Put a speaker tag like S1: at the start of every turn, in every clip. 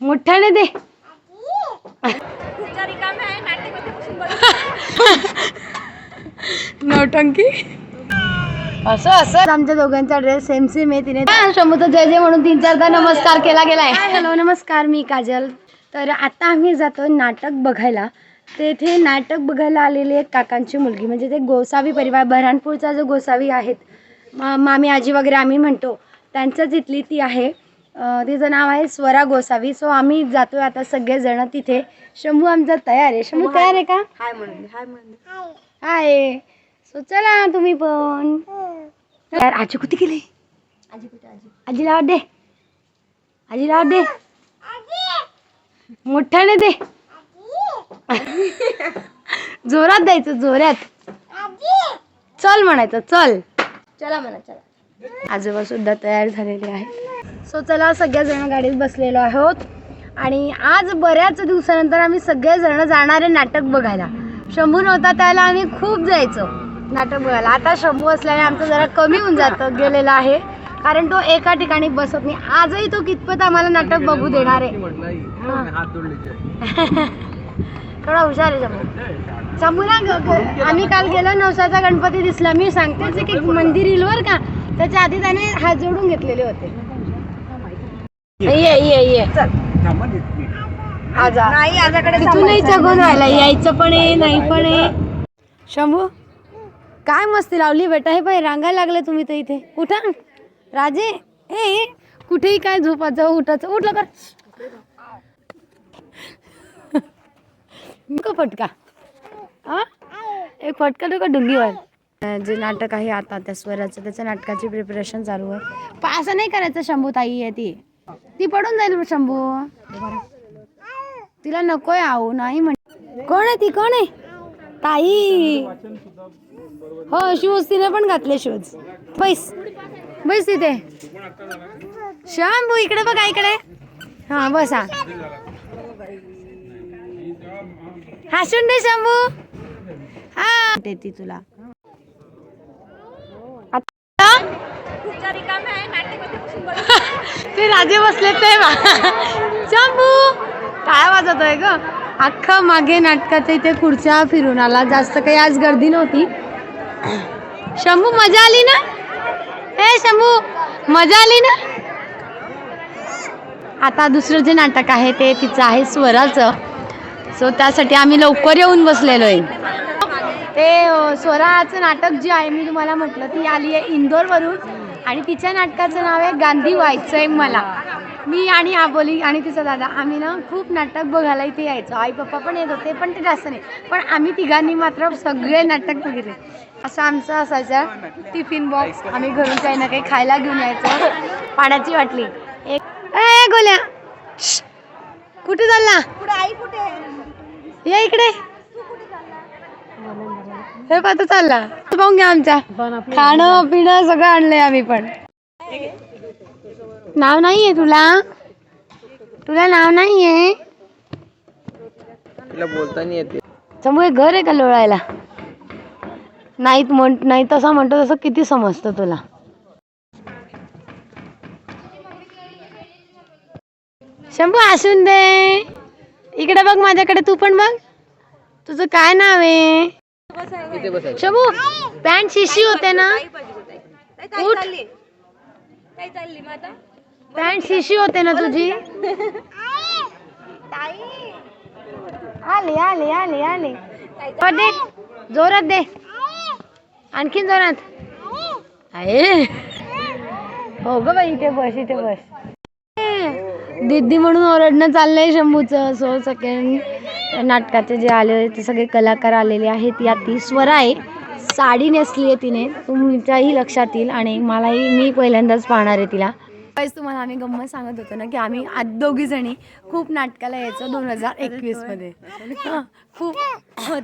S1: मोठ्याने दे. नौटंकी असं असं. आमच्या दोघांचा ड्रेस सेम सेम आहे तिने शंभूचं जय जय म्हणून तीन चारदा नमस्कार केला गेलाय. हॅलो नमस्कार मी काजल. तर आता आम्ही जातो नाटक बघायला. तेथे नाटक बघायला आलेली एक काकांची मुलगी. म्हणजे ते गोसावी परिवार बऱ्हाणपूरचा जो गोसावी आहेत मा मामी आजी वगैरे आम्ही म्हणतो त्यांच्याच इथली ती आहे. तिचं नाव आहे स्वरा गोसावी. सो आम्ही जातोय आता सगळेजण तिथे. शंभू आमचा तयार आहे. शंभू तयार आहे का?
S2: हाय म्हणून हाय म्हणून.
S1: हाय. सो चला तुम्ही पण. यार आजी कुठे गेली?
S2: आजी कुठे आजी?
S1: आजीला आवाज दे. आजीला आवाज दे. मोठ्याने दे. जोरात द्यायचं जोरात. चल म्हणायचं चल.
S2: चला म्हणा चला.
S1: आजोबा सुद्धा तयार झालेले आहेत. सो चला सगळ्याजण गाडीत बसलेलो आहोत. आणि आज बऱ्याच दिवसानंतर आम्ही सगळेजण जाणारे नाटक बघायला. शंभू नव्हता त्याला आम्ही खूप जायचो नाटक बघायला. आता शंभू असल्याने आमचं जरा कमी होऊन जातं गेलेला आहे. कारण तो एका ठिकाणी बसत नाही. आजही तो कितपत आम्हाला नाटक बघू देणार आहे. थोडा हुशार आहे शंभू. ग- ग- आम्ही काल गेलो नवसाचा गणपती दिसला. मी सांगतेच आहे की मंदिर येईल वर का त्याच्या आधी त्याने हात जोडून घेतलेले होते. ये ये ये. चल. आजा
S2: नाही आजाकडे
S1: तिथूनही जगून राहिला यायचं पण आहे नाही पण आहे. शंभू काय मस्ती लावली बेटा? हे पाय रांगायला लागले तुम्ही तर इथे. उठा राजे ए कुठेही काय झोपायचं उठायचं उठलं कर नको फटका. हा? एक फटका देऊ का डुंगीवर? जे नाटक आहे आता त्या स्वराचं त्याच्या नाटकाची प्रिपरेशन चालू आहे. पण असं नाही करायचं शंभू ताई आहे ती. ती पडून जाईल शंभू. तिला नकोय आहो नाही म्हण कोण आहे ती? कोण आहे? ताई. हो शूज तिने पण घातले शूज. बैस. बैस तिथे. शंभू इकडे बघा इकडे. हा बसा. हसून दे शंभू. हा. देते तुला आता ते राजे बसले ते चंबू काय वाजवतोय ग. अख्खा मागे नाटकाच्या इथे खुर्च्या फिरून आला. जास्त काही आज गर्दी नव्हती. शंभू मजा आली ना? हे शंभू मजा आली ना? आता दुसरं जे नाटक आहे ते तिचं आहे स्वराचं. सो त्यासाठी आम्ही लवकर येऊन बसलेलो आहे. ते स्वराचं नाटक जे आहे मी तुम्हाला म्हटलं ती आली आहे इंदोरवरून. आणि तिच्या नाटकाचं नाव आहे गांधी व्हायचं आहे मला. मी आणि आबोली आणि तिचा दादा आम्ही ना खूप नाटक बघायला इथे यायचो. आई पप्पा पण येत होते पण ते जास्त नाही. पण आम्ही तिघांनी मात्र सगळे नाटक बघितले. असं आमचं असायचं टिफिन बॉक्स आम्ही घरून काही ना काही खायला घेऊन यायचो. पाण्याची बाटली. एक ए गोल्या. कुठे चालला?
S2: आई कुठे
S1: या इकडे. हे पाहता चालला. पाहून घ्या आमच्या. खाणं पिणं सगळं आणलंय आम्ही पण. नाव नाहीये तुला? तुला नाव नाहीये?
S3: तिला बोलता नाही येते.
S1: त्यामुळे घर आहे का लोळायला? नाही म्हण नाही तसं म्हणतो तसं किती समजतं तुला? शंभू असून दे. इकडे बघ माझ्याकडे तू पण बघ. तुझं काय नाव आहे? शंभू पॅन्ट शिशी होते ना? उठ.
S2: काय चालली मग आता.
S1: पॅन्ट शिशी होते ना तुझी? आले आले आले आले. दे. जोरात दे. आणखीन जोरात. आहे. हो ग बाई इथे बस इथे बस. दिदी म्हणून ओरडणं चाललंय शंभूचं सो सेकंड नाटकाचे जे आले ते सगळे कलाकार आलेले आहेत. यात ती स्वर आहे. साडी नेसली आहे तिने. तुमच्याही लक्षात येईल आणि मलाही मी पहिल्यांदाच पाहणार आहे तिला. काहीच तुम्हाला आम्ही गंमत सांगत होतो ना की आम्ही आज दोघी जणी खूप नाटकाला यायचो दोन हजार एकवीसमध्ये. खूप हो,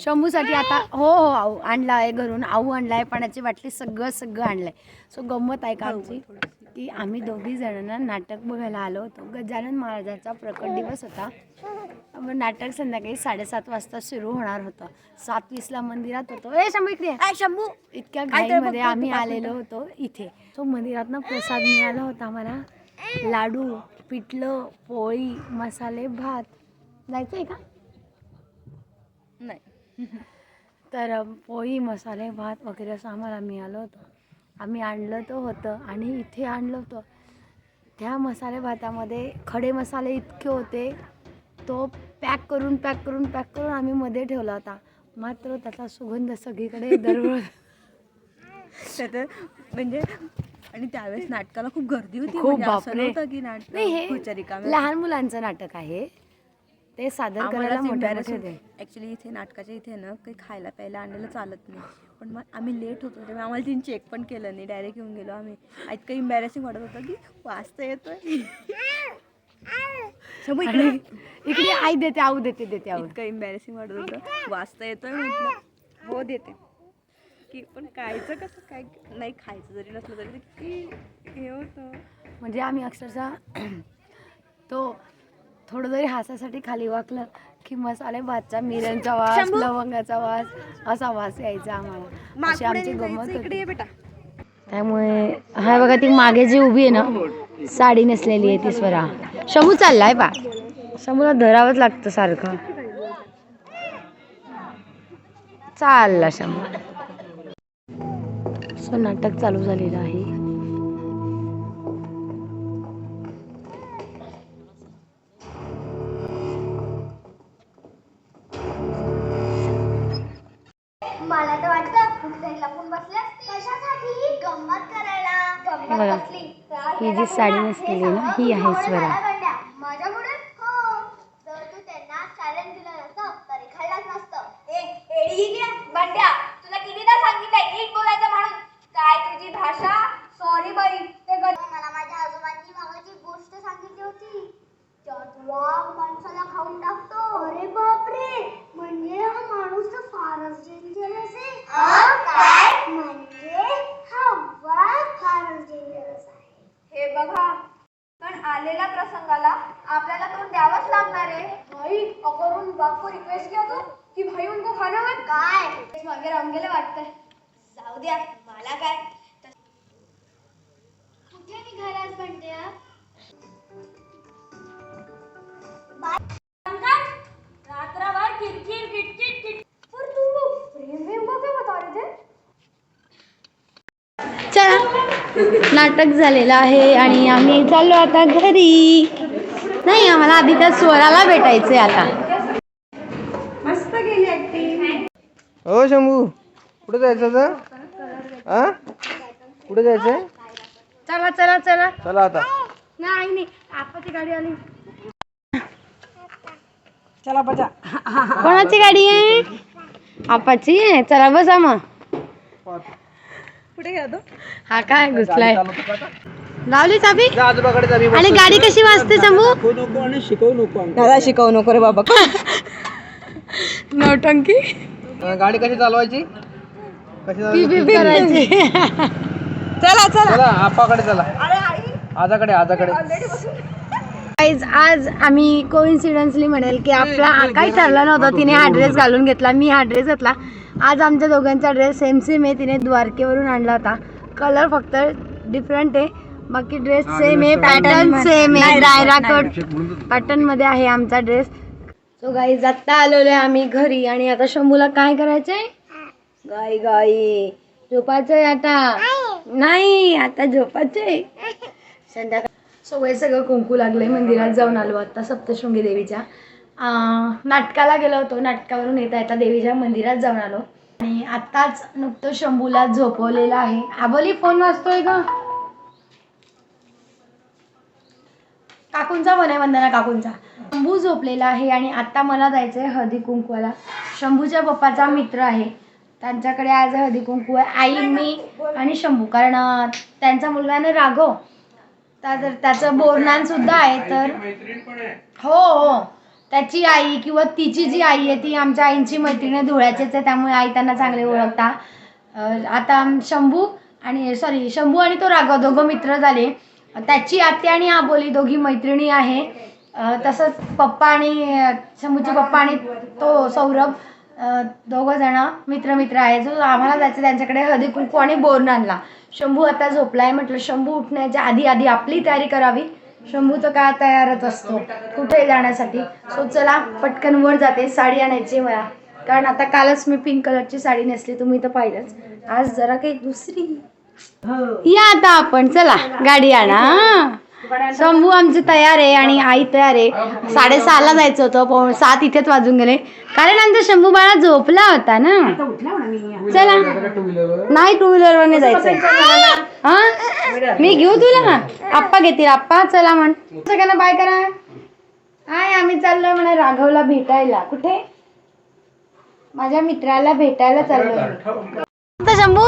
S1: शंभूसाठी आता हो हो आऊ आणला आहे घरून. आऊ आणलाय पाण्याची बाटली सगळं सगळं आणलंय. सो गंमत आहे का आमची? की आम्ही दोघी जणांना नाटक बघायला आलो होतो. गजानन महाराजांचा प्रकट दिवस होता. मग नाटक संध्याकाळी साडेसात वाजता सुरू होणार होतं. सात वीसला मंदिरात होतो. ए शंभू इकडे
S2: शंभू.
S1: इतक्या घाईमध्ये आम्ही आलेलो होतो इथे. तो मंदिरातनं प्रसाद मिळाला होता आम्हाला. लाडू पिठलं पोळी मसाले भात. जायचं आहे का?
S2: नाही.
S1: तर पोळी मसाले भात वगैरे असं आम्हाला मिळालं होतं. आम्ही आणलं तर होतं आणि इथे आणलं होतं. त्या मसाले भातामध्ये खडे मसाले इतके होते. तो पॅक करून पॅक करून पॅक करून आम्ही मध्ये ठेवला होता. मात्र त्याचा सुगंध सगळीकडे दरवळ
S2: तर म्हणजे आणि त्यावेळेस नाटकाला खूप गर्दी होती.
S1: खूप
S2: म्हणजे असं
S1: बापरे.
S2: नव्हतं की नाटक
S1: नाही
S2: खुर्च्या
S1: हे
S2: रिकाम्या.
S1: लहान मुलांचं नाटक आहे. ते सादर करायला मोठे मोठे ते
S2: ऍक्च्युली इथे नाटकाच्या इथे ना काही खायला प्यायला आणलेलं चालत नाही. पण मग आम्ही लेट होतो त्यामुळे आम्हाला तिने चेक पण केलं नाही. डायरेक्ट येऊन गेलो आम्ही. इतकं इम्बॅरेसिंग वाटत होतं की वाचता येतोय.
S1: आणि
S2: इकडे.
S1: इकडे आई देते आऊ देते देते आऊ.
S2: इतकं इम्बॅरेसिंग वाटत होतं. वाचता येतोय म्हटलं. हो देते. की पण खायचं कसं? काय नाही खायचं जरी नसलं तरी ते की हे होतं.
S1: म्हणजे आम्ही अक्षरशः तो थोडं जरी हासासाठी खाली वाकलं की मसाले भातचा मिऱ्यांचा वास? लवंगाचा वास असा वास यायचा आम्हाला. अशी आमची गंमत होती. त्यामुळे हा बघा ती मागे जी उभी आहे ना साडी नेसलेली आहे ती स्वरा. शमू चाललाय पा शंभूला धरावंच लागतं सारखं. चालला शंभू. सो नाटक चालू झालेलं आहे. बघा. ही जी साडी नेसलेली आहे ना, ही आहे स्वरा. नाटक झालेलं आहे आणि आम्ही चाललो आता घरी. नाही आम्हाला आधी त्या स्वराला भेटायचंय आता.
S3: हो शंभू. कुठे जायचं आता? हा कुठे जायचंय?
S1: चला चला चला.
S3: चला आता.
S1: नाही नाही. आपाची गाडी आली. कोणाची गाडी आहे? आपाची आहे. चला बसा मग.
S2: कुठे गेला तो
S1: हा काय घुसलाय? लावली चाबी?
S3: आजोबाकडे.
S1: आणि गाडी कशी वाजते शंभू
S2: दादा शिकवू नको रे बाबा.
S1: नौटंकी
S3: अं, गाडी कशी चालवायची? कशी चालवायची?
S1: करायची.
S2: चला चला.
S3: चला आपाकडे चला. आजाकडे आजाकडे.
S1: Guys, आज आम्ही कोइन्सिडन्सली म्हणेल की आपला काही ठरलं नव्हतं. तिने हा ड्रेस घालून घेतला मी हा ड्रेस घेतला. आज आमच्या दोघांचा ड्रेस सेम सेम आहे. तिने द्वारकेवरून आणला होता. कलर फक्त डिफरंट आहे. बाकी ड्रेस सेम आहे. पॅटर्न सेम आहे. डायरा कट पॅटर्नमध्ये आहे आमचा ड्रेस सो गाई आत्ता आलेलो आहे आम्ही घरी. आणि आता शंभूला काय करायचंय? गाई गाई. झोपायचंय आता. नाही आता झोपायचंय. संध्याकाळ सो सगळं कुंकू लागलंय. मंदिरात जाऊन आलो आता सप्तशृंगी देवीच्या. नाटकाला गेलो होतो. नाटकावरून येता येता देवीच्या मंदिरात जाऊन आलो. आणि आत्ताच नुकतं शंभूला झोपवलेलं आहे. आबोली फोन वाजतोय का काकूंचा आहे वंदना काकूंचा. शंभू झोपलेला आहे आणि आत्ता मला जायचं आहे हळदी कुंकवाला. शंभूच्या पप्पाचा मित्र आहे. त्यांच्याकडे आज हळदी कुंकू आहे. आई मी आणि शंभू. कारण त्यांचा मुलगा आहे ना राघव. तर त्याचं बोरनान सुद्धा आहे तर हो हो. त्याची आई किंवा तिची जी आई आहे ती आमच्या आईंची मैत्रीण आहे धुळ्याचीच आहे त्यामुळे आई त्यांना चांगले ओळखता. आता शंभू आणि सॉरी शंभू आणि तो राघव दोघं मित्र झाले. त्याची आत्या आणि आबोली दोघी मैत्रिणी आहे. तसंच पप्पा आणि शंभूचे पप्पा आणि तो सौरभ दोघं जण मित्र मित्र आहे जो आम्हाला जायचं त्यांच्याकडे हळदी कुंकू आणि बोरनानला शंभू आता झोपलाय म्हटलं शंभू उठण्याच्या आधी आधी आपली तयारी करावी. शंभू तर काय तयारच असतो. कुठेही जाण्यासाठी. सो चला पटकन वर जाते साडी आणायची मला. कारण आता कालच मी पिंक कलरची साडी नेसली तुम्ही तर पाहिलंच. आज जरा काही दुसरी. या आता आपण चला गाडी आणा शंभू आमचे तयार आहे आणि आई तयार आहे. साडेसहाला जायचं होतं पण सात इथेच वाजून गेले. कारण आमचा शंभू बाळा झोपला होता ना. चला. नाही टू व्हीलर वरने जायचंय. हा? मी घेऊ तुला? आप्पा घेतील. आप्पा चला म्हण. सगळ्यांना बाय करा. हाय आम्ही चाललोय म्हणा राघवला भेटायला. कुठे? माझ्या मित्राला भेटायला चाललोय. आता शंभू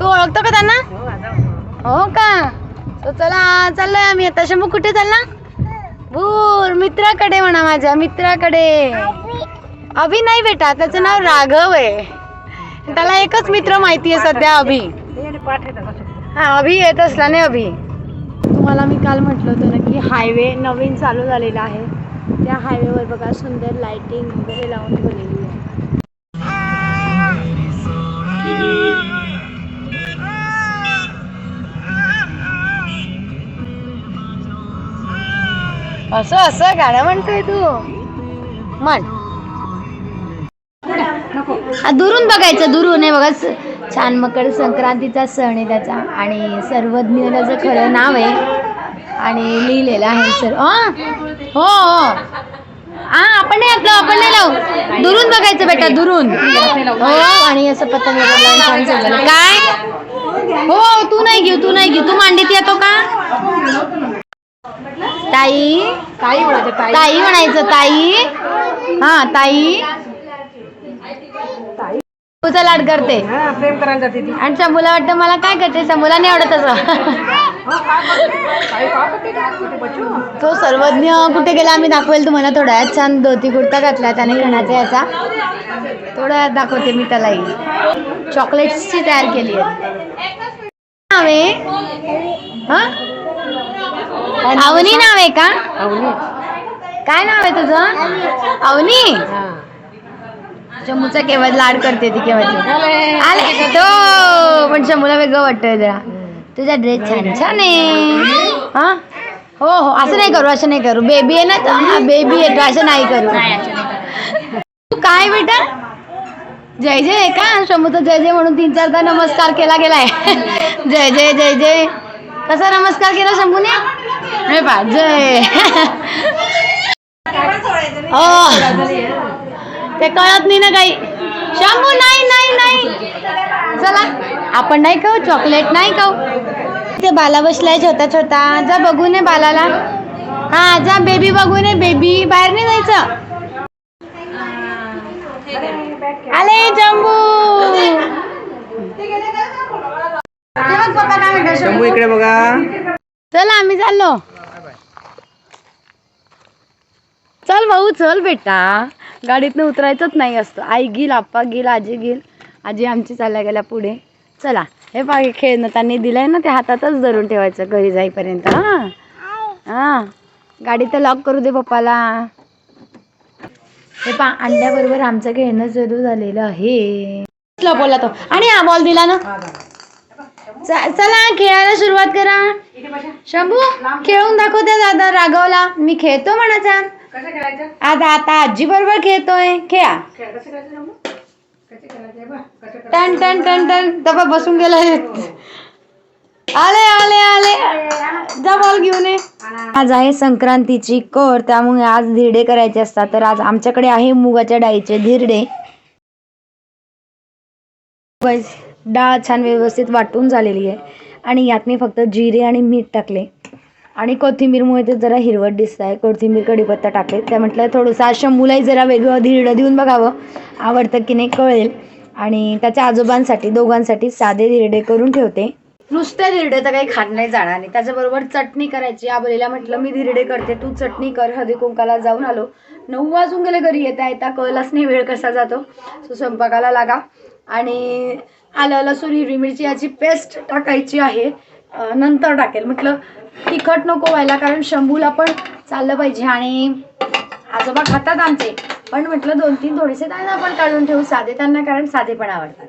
S1: तू ओळखतो का त्यांना? हो का? तो चला चाललोय आम्ही आता. शंभू कुठे चालला? भूर मित्राकडे म्हणा माझ्या मित्राकडे. अभि नाही बेटा त्याचं नाव राघव आहे. त्याला एकच मित्र माहिती आहे सध्या अभि. हा अभि येत असला नाही अभि? तुम्हाला मी काल म्हटलं होतं ना की हायवे नवीन चालू झालेला आहे. त्या हायवेवर बघा सुंदर लाइटिंग वगैरे लावून ठेवलेली आहे. असं असं गाणं म्हणतोय तू. म्हण. हा, दुरून बघायचं दुरून. आहे बघा स- छान मकर संक्रांतीचा सण आहे त्याचा. आणि सर्वज्ञ त्याचं खरं नाव आहे आणि लिहिलेलं आहे सर हो? हो हा. आपण नाही आपलं आपण नाही लावू. दुरून बघायचं बेटा दुरून. हो आणि असं पतंग वगैरे लावून छान सजवलं. काय? हो, हो तू नाही घेऊ तू नाही घेऊ. तू मांडीत येतो का? ताई? ताई म्हणायचं ताई. म्हणायचं ताई? हा ताई? तुझा लाड करते.
S3: प्रेम करायला जाते ती.
S1: आणि शंभूला वाटतं मला काय करते? शंभूला नाही आवडत असं. तो सर्वज्ञ कुठे गेला? आम्ही दाखवेल तुम्हाला. थोड्या वेळात छान धोती कुर्ता घातला त्याने खणाचा याचा. थोड्या वेळात दाखवते मी त्यालाही चॉकलेट्सची तयार केली आहे. हा? अवनी नाव आहे का? काय नाव आहे तुझं? अवनी. शंभूचा केव्हा लाड करते ती केव्हाची आले तो. पण शंभूला वेगळं वाटतंय जरा. तुझा ड्रेस छान छान आहे. हा? हो हो. असं नाही करू असं नाही करू. बेबी आहे ना बेबी आहे तू. असं नाही करू. तू काय बेटा? जय जय. आहे का? शंभूचा जय जय म्हणून तीन चारदा नमस्कार केला गेलाय. जय जय जय जय. कसा नमस्कार केला शंभूने? हे पा जय. ते कळत नाही ना काही. शंभू नाही नाही नाही. चला आपण नाही खाऊ चॉकलेट नाही खाऊ. ते बाला बसलाय छोटा छोटा. जा बघू नये बालाला. हा जा बेबी बघू नये बेबी बाहेर नाही जायचं. आले जम्बू
S3: शंभू इकडे बघा.
S1: चल आम्ही चाललो. चल भाऊ चल बेटा. गाडीतनं उतरायचंच नाही असतं. आई घेईल आप्पा घेईल आजी घेईल. आजी आमची चालल्या गेल्या पुढे. चला हे पागे खेळणं त्यांनी दिलंय ना ते हातातच धरून ठेवायचं घरी जाईपर्यंत हां. हां. गाडी तर लॉक करू दे पप्पाला. हे पा अंड्याबरोबर आमचं खेळणं सुरू झालेलं आहे. बोला तो. आणि हा बॉल दिला ना? च- चला खेळायला सुरुवात करा. शंभू खेळून दाखवते दादा राघवला. मी खेळतो म्हणाचा आता आता आजी बरोबर खेळतोय. खेळा. टन टन टन टन. दबा बसून गेला आले आले आले. जा बॉल घेऊन ये. आज आहे संक्रांतीची कर त्यामुळे आज धिरडे करायचे असतात. तर आज आमच्याकडे आहे मुगाच्या डाळीचे धिरडे. बस डाळ छान व्यवस्थित वाटून झालेली आहे. आणि यात मी फक्त जिरे आणि मीठ टाकले. आणि कोथिंबीरमुळे ते जरा हिरवट दिसत आहे. कोथिंबीर कढीपत्ता टाकले त्या म्हटलं थोडंसं आज शंभूलाही जरा वेगळं धिरडं देऊन बघावं. आवडतं की नाही कळेल. आणि त्याच्या आजोबांसाठी दोघांसाठी साधे धिरडे करून ठेवते. नुसते धिरडे तर काही खात नाही जाणार आणि त्याच्याबरोबर चटणी करायची. आबलेला म्हटलं मी धिरडे करते. तू चटणी कर. हळदी कुंकाला जाऊन आलो. नऊ वाजून गेले घरी येता येता. कळलाच नाही वेळ कसा जातो. सो स्वयंपाकाला लागा. आणि आलं लसूण हिरवी मिरची याची पेस्ट टाकायची आहे. नंतर टाकेल. म्हटलं तिखट नको व्हायला कारण शंभूला पण चाललं पाहिजे आणि आजोबा खातात आमचे. पण म्हटलं दोन तीन थोडेसे त्यांना पण काढून ठेवू साधे त्यांना कारण साधे पण आवडतात.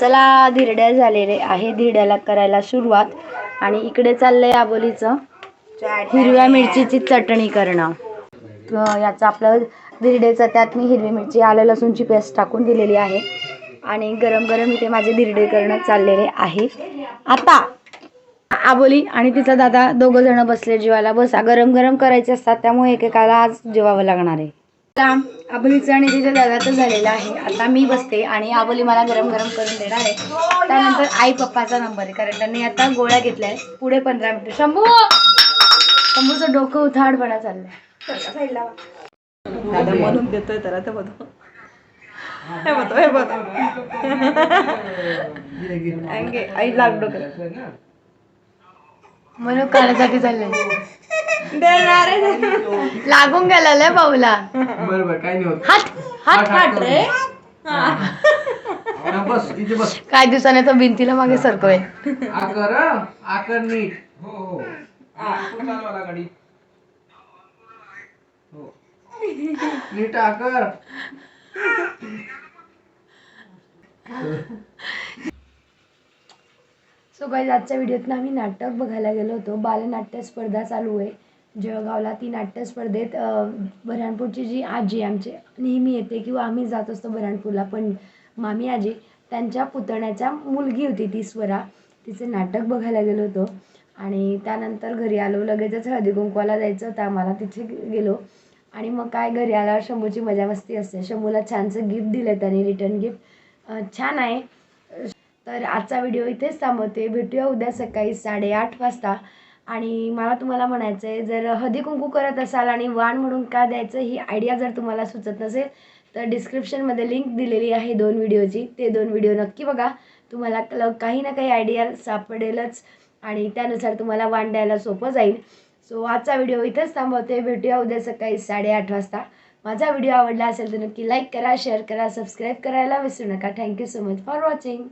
S1: चला धिरड्या झालेले आहे. धिरड्याला करायला सुरुवात. आणि इकडे चाललंय आबोलीचं. हिरव्या मिरचीची चटणी करणं. याचं आपलं धिरडेचं त्यात मी हिरवी मिरची आलं लसूणची पेस्ट टाकून दिलेली आहे. आणि गरम गरम इथे माझे धिरडे करणं चाललेले आहे. आता आबोली आणि तिचा दादा दोघं जण बसले जेवायला बसा. गरम गरम करायचे असतात त्यामुळे एकेकाला आज जेवावं लागणार आहे. आता आबोलीचं आणि तिच्या दादाचं झालेलं आहे. आता मी बसते आणि आबोली मला गरम गरम करून देणार आहे. त्यानंतर आई पप्पाचा नंबर आहे कारण त्यांनी आता गोळ्या घेतल्या आहेत. पुढे पंधरा मिनिटं. शंभू! शंभूचं डोकं उथाडपणा चाललंय.
S2: दादा म्हणून देतोय तर आता बघतो हे बघतो हे बघतो अंगे आई लागलो
S1: म्हणून काढायसाठी चाललंय.
S2: देणार. आहे
S1: लागून गेला लय भाऊला
S3: बरं बरं काही नाही होत.
S1: हात हात हात रे.
S3: हा, बस इथे बस.
S1: काय दिवसाने तो भिंतीला मागे सरकोय
S3: आकर हं? आकर नीट. हो हो. चालवा गाडी हो. नीट आकर.
S1: सो काही आजच्या व्हिडिओत आम्ही नाटक बघायला गेलो होतो. बालनाट्य स्पर्धा चालू आहे. जळगावला ती नाट्यस्पर्धेत बऱ्हाणपूरची जी आजी आमची नेहमी येते किंवा आम्ही जात असतो बऱ्हाणपूरला पण मामी आजी त्यांच्या पुतण्याच्या मुलगी होती ती स्वरा. तिचे नाटक बघायला गेलो होतो आणि त्यानंतर घरी आलो. लगेचच हळदी कुंकवाला जायचं होतं आम्हाला तिथे गेलो. आणि मग काय घरी आल्यावर शंभूची मजा मस्ती असते. शंभूला छानसं गिफ्ट दिलं त्याने रिटर्न गिफ्ट छान आहे. तर आजचा व्हिडिओ इथेच थांबवते. भेटूया उद्या सकाळी साडेआठ वाजता. आणि मला तुम्हाला म्हणायचं आहे जर हळदी कुंकू करत असाल आणि वाण म्हणून का द्यायचं ही आयडिया जर तुम्हाला सुचत नसेल तर डिस्क्रिप्शनमध्ये लिंक दिलेली आहे दोन व्हिडिओची ते दोन व्हिडिओ नक्की बघा. तुम्हाला कल- काही ना काही आयडिया सापडेलच आणि त्यानुसार तुम्हाला वाण द्यायला सोपं जाईल. सो आजचा व्हिडिओ इथंच थांबवते. भेटूया उद्या सकाळी साडेआठ वाजता. माझा व्हिडिओ आवडला असेल तर नक्की लाईक करा शेअर करा सबस्क्राईब करायला विसरू नका. Thank you so much for watching